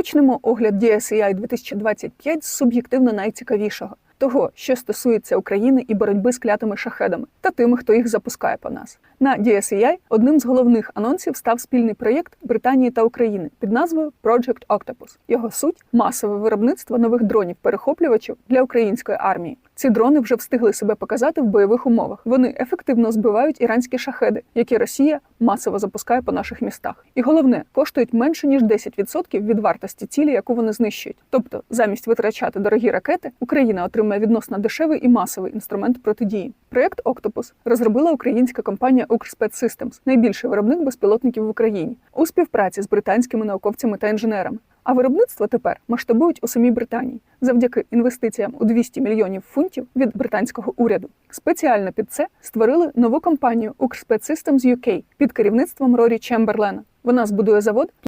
Розпочнемо огляд DSEI 2025 з суб'єктивно найцікавішого того, що стосується України і боротьби з клятими шахедами та тими, хто їх запускає по нас. На DSEI одним з головних анонсів став спільний проєкт Британії та України під назвою Project Octopus. Його суть масове виробництво нових дронів-перехоплювачів для української армії. Ці дрони вже встигли себе показати в бойових умовах. Вони ефективно збивають іранські шахеди, які Росія масово запускає по наших містах. І головне, коштують менше ніж 10% від вартості цілі, яку вони знищують. Тобто, замість витрачати дорогі ракети, Україна отримає відносно дешевий і масовий інструмент протидії. Проєкт Octopus розробила українська компанія Укрспецсистемс, найбільший виробник безпілотників в Україні, у співпраці з британськими науковцями та інженерами. А виробництво тепер масштабують у самій Британії завдяки інвестиціям у 200 мільйонів фунтів від британського уряду. Спеціально під це створили нову компанію Укрспецсистемс UK під керівництвом Рорі Чемберлена. Вона збудує завод